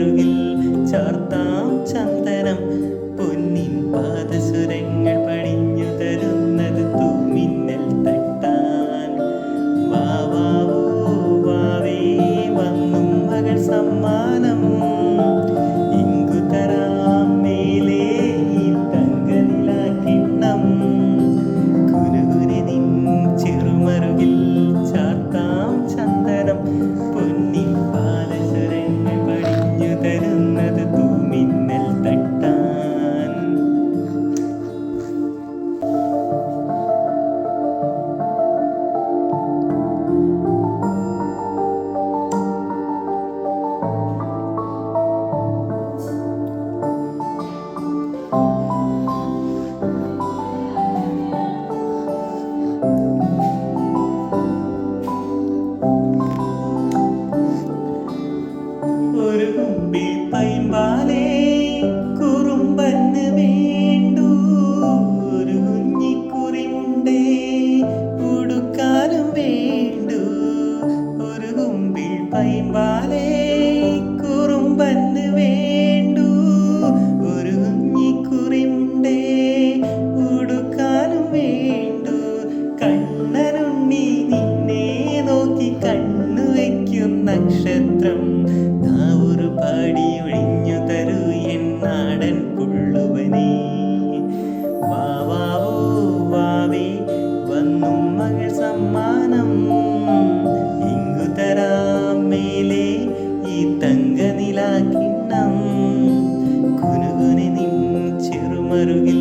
അരുകിൽ ചാർത്താം ചന്ദ്ര നക്ഷത്രം നാവൊരു പാടി ഒഴിഞ്ഞു എൻ നാടൻ പുള്ളുവനെ സമ്മാനം. ഈ തങ്ക നിലാക്കിണ്ണം കുനുകുനി നിൻ ചെറുമറുകിൽ